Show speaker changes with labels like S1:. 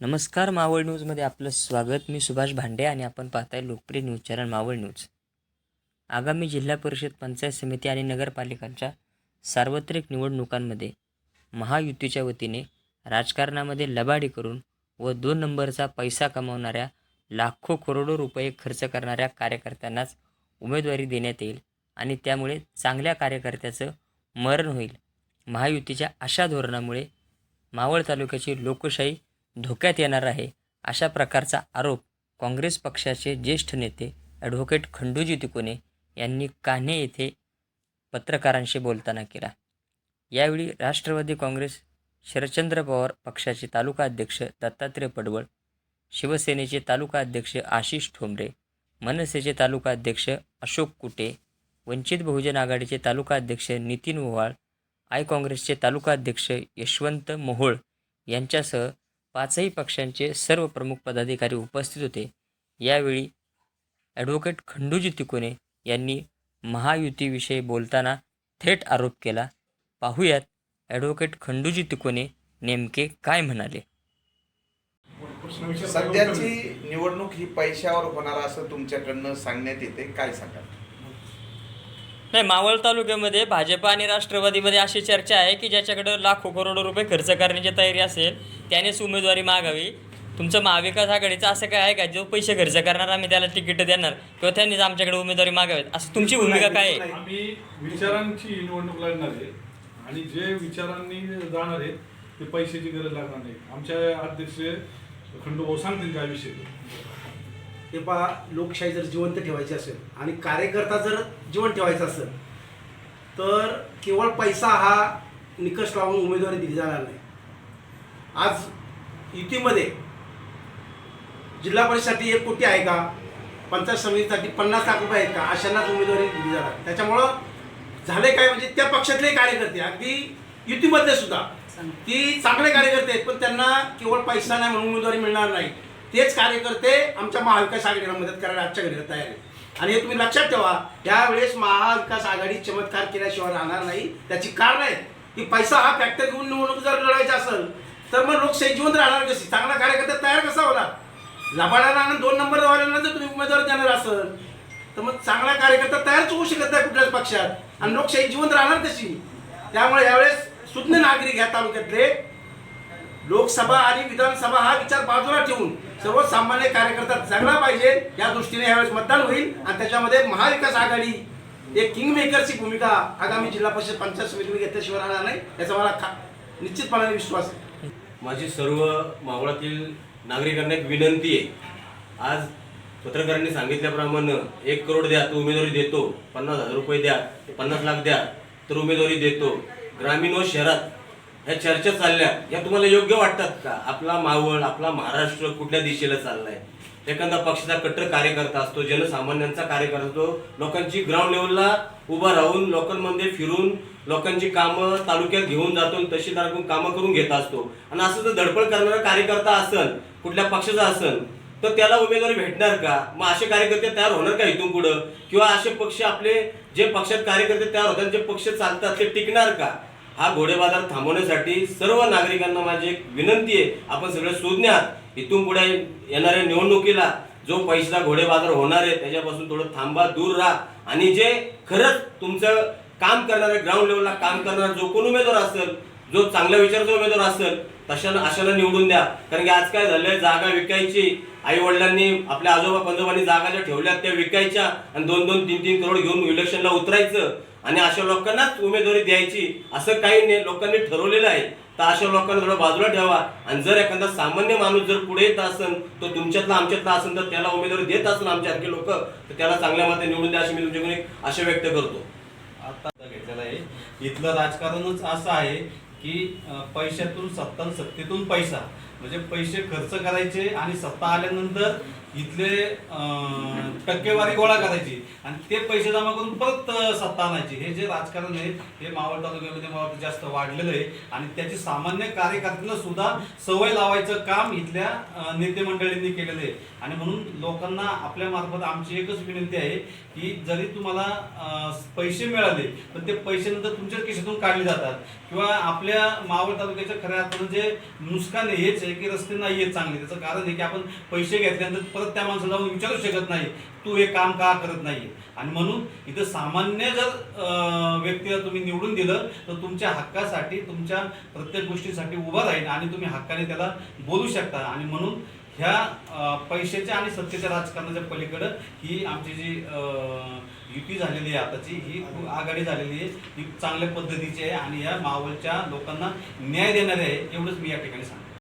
S1: नमस्कार मावळ न्यूजमध्ये आपलं स्वागत. मी सुभाष भांडे आणि आपण पाहताय लोकप्रिय न्यूज चॅनल मावळ न्यूज. आगामी जिल्हा परिषद पंचायत समिती आणि नगरपालिकांच्या सार्वत्रिक निवडणुकांमध्ये महायुतीच्या वतीने राजकारणामध्ये लबाडी करून व दोन नंबरचा पैसा कमावणाऱ्या लाखो करोडो रुपये खर्च करणाऱ्या कार्यकर्त्यांनाच उमेदवारी देण्यात येईल आणि त्यामुळे चांगल्या कार्यकर्त्याचं मरण होईल. महायुतीच्या अशा धोरणामुळे मावळ तालुक्याची लोकशाही धोक्यात येणार आहे अशा प्रकारचा आरोप काँग्रेस पक्षाचे ज्येष्ठ नेते ॲडव्होकेट खंडूजी तिकोने यांनी कान्हे येथे पत्रकारांशी बोलताना केला. यावेळी राष्ट्रवादी काँग्रेस शरदचंद्र पवार पक्षाचे तालुका अध्यक्ष दत्तात्रय पडवळ शिवसेनेचे तालुका अध्यक्ष आशिष ठोंबरे मनसेचे तालुका अध्यक्ष अशोक कुटे वंचित बहुजन आघाडीचे तालुका अध्यक्ष नितीन ओवाळ आय काँग्रेसचे तालुका अध्यक्ष यशवंत मोहोळ यांच्यासह पाचही पक्षांचे सर्व प्रमुख पदाधिकारी उपस्थित होते. यावेळी ॲडव्होकेट खंडूजी तिकोने यांनी महायुतीविषयी बोलताना थेट आरोप केला. पाहूयात ॲडव्होकेट खंडूजी तिकोने नेमके काय म्हणाले?
S2: सध्याची निवडणूक ही पैशावर होणार असं तुमच्याकडनं सांगण्यात येते. काय सांगाल?
S1: नाही मावळ तालुक्यामध्ये भाजप आणि राष्ट्रवादीमध्ये अशी चर्चा आहे की ज्याच्याकडे लाखो करोडो रुपये खर्च करण्याची तयारी असेल त्यानेच उमेदवारी मागावी. तुमचं महाविकास आघाडीचं असं काय आहे का? जो पैसे खर्च करणार आम्ही त्याला तिकीट देणार किंवा त्यांनीच आमच्याकडे उमेदवारी मागावीत? असं तुमची भूमिका काय आहे?
S3: आम्ही विचारांची निवडणूक लढणार आहे आणि जे विचारांनी जाणार आहेत ते पैशाची गरज लागणार नाही. आमच्या अध्यक्ष खंडोभाऊ सांगतील काय विषय.
S4: हे पहा लोकशाही जर जिवंत ठेवायची असेल आणि कार्यकर्ता जर जिवंत ठेवायचा असेल तर केवळ पैसा हा निकष लावून उमेदवारी दिली जाणार नाही. आज युतीमध्ये जिल्हा परिषदसाठी एक कोटी आहे का? पंचायत समितीसाठी पन्नास लाख रुपये आहेत का? अशांनाच उमेदवारी दिली जाणार. त्याच्यामुळं झाले काय म्हणजे त्या पक्षातले कार्यकर्ते अगदी युतीमधले सुद्धा ती चांगले कार्यकर्ते आहेत पण त्यांना केवळ पैसा नाही म्हणून उमेदवारी मिळणार नाही. तेच कार्यकर्ते आमच्या महाविकास आघाडीला मदत करायला आजच्या घडीला तयार आहे आणि हे तुम्ही लक्षात ठेवा यावेळेस महाविकास आघाडी चमत्कार केल्याशिवाय राहणार नाही. त्याची कारण आहे की पैसा हा फॅक्टर घेऊन निवडणूक जर लढायचा असेल तर मग लोकशाही जिवंत राहणार कशी? चांगला कार्यकर्ता तयार कसा होला लबाडाला आणि दोन नंबर वाल्यांना जर तुम्ही उमेदवार देणार असेल तर मग चांगला कार्यकर्ता तयारच होऊ शकत नाही कुठल्याच पक्षात. आणि लोकशाही जिवंत राहणार कशी? त्यामुळे यावेळेस सुज्ञ नागरिक या तालुक्यातले लोकसभा आणि विधानसभा हा विचार बाजूला ठेवून सर्वसामान्य कार्यकर्ता जगला पाहिजे या दृष्टीने यावेळेस मतदान होईल. आणि त्याच्यामध्ये महाविकास आघाडी एक किंग मेकरची भूमिका आगामी जिल्हा परिषद पंचायत समितीने घेतल्याशिवाय राहणार नाही याचा मला खा निश्चितपणाने विश्वास आहे.
S5: माझी सर्व मावळातील नागरिकांना एक विनंती आहे. आज पत्रकारांनी सांगितल्याप्रमाणे एक करोड द्या तो उमेदवारी देतो पन्नास हजार रुपये द्या पन्नास लाख द्या तर उमेदवारी देतो. ग्रामीण व शहरात ह्या चर्चा चालल्या. या तुम्हाला योग्य वाटतात का? आपला मावळ आपला महाराष्ट्र कुठल्या दिशेला चाललाय? एखादा पक्षाचा कट्टर कार्यकर्ता असतो जनसामान्यांचा कार्यकर्ता असतो लोकांची ग्राउंड लेवलला उभा राहून लोकांमध्ये फिरून लोकांची कामं तालुक्यात घेऊन जातो आणि तहसीलदाराकडून कामं करून घेत असतो. आणि असं जर धडपड करणारा कार्यकर्ता असन कुठल्या पक्षाचा असन तर त्याला उमेदवारी भेटणार का? मग असे कार्यकर्ते तयार होणार का इथून पुढं? किंवा असे पक्ष आपले जे पक्षात कार्यकर्ते तयार होतात जे पक्ष चालतात ते टिकणार का? हा घोडेबाजार थांबवण्यासाठी सर्व नागरिकांना माझी एक विनंती आहे. आपण सगळे शोधण्यात इथून पुढे येणाऱ्या निवडणुकीला जो पैसा घोडेबाजार होणार आहे त्याच्यापासून थोडं थांबा दूर राहा. आणि जे खरंच तुमचं काम करणारे ग्राउंड लेवलला काम करणारा जो कोण उमेदवार असेल जो चांगल्या विचाराचा उमेदवार असेल तशाला अशाला निवडून द्या. कारण की आज काय झालंय जागा विकायची. आई वडिलांनी आपल्या आजोबा पंजोबांनी जागा ज्या ठेवल्या त्या विकायच्या. आणि दोन दोन तीन तीन करोड घेऊन इलेक्शनला उतरायचं. आणि अशा लोकांनाच उमेदवारी द्यायची असं काही नाही लोकांनी ठरवलेलं आहे. तर अशा लोकांना थोडं बाजूला ठेवा. आणि जर एखादा सामान्य माणूस जर पुढे येत असेल तो तुमच्यातला आमच्यातला असेल तर त्याला उमेदवारी देत असेल आमच्यासारखे लोक तर त्याला चांगल्या मते निवडून द्या अशी मी तुमच्याकडून एक आशा व्यक्त करतो.
S6: आता घेतलेला आहे. इथलं राजकारणच असं आहे की पैशातून सत्ता आणि सत्तेतून पैसा. म्हणजे पैसे खर्च करायचे आणि सत्ता आल्यानंतर इथले टक्केवारी गोळा करायची. आणि ते पैसे जमा करून परत सत्ता आणायची. हे जे राजकारण आहे हे मावळ तालुक्यामध्ये मला जास्त वाढलेलं आहे. आणि त्याची सामान्य कार्यकर्त्यांना सुद्धा सवय लावायचं काम इथल्या नेते मंडळींनी केलेलं आहे. आणि म्हणून लोकांना आपल्या मार्फत आमची एकच विनंती आहे की जरी तुम्हाला पैसे मिळाले पण ते पैसे नंतर तुमच्याच खिशातून काढले जातात. किंवा आपल्या मावळ तालुक्याच्या खऱ्या अर्थानं जे नुकसान आहे हेच आहे की रस्ते नाही आहेत चांगले. त्याचं कारण आहे की आपण पैसे घेतल्यानंतर परत त्या माणसाला जाऊन विचारू शकत नाही तू हे काम का करत नाही आणि म्हणून इथं सामान्य जर व्यक्तीला तुम्ही निवडून दिलं तर तुमच्या हक्कासाठी तुमच्या प्रत्येक गोष्टीसाठी उभा राहील आणि तुम्ही हक्काने त्याला बोलू शकता. आणि म्हणून ह्या पैशाच्या आणि सत्तेच्या राजकारणाच्या पलीकडं ही आमची जी युती झालेली आहे आताची ही खूप आघाडी झालेली आहे. ही चांगल्या पद्धतीची आहे आणि या मावळच्या लोकांना न्याय देणारी आहे एवढंच मी या ठिकाणी सांगतो.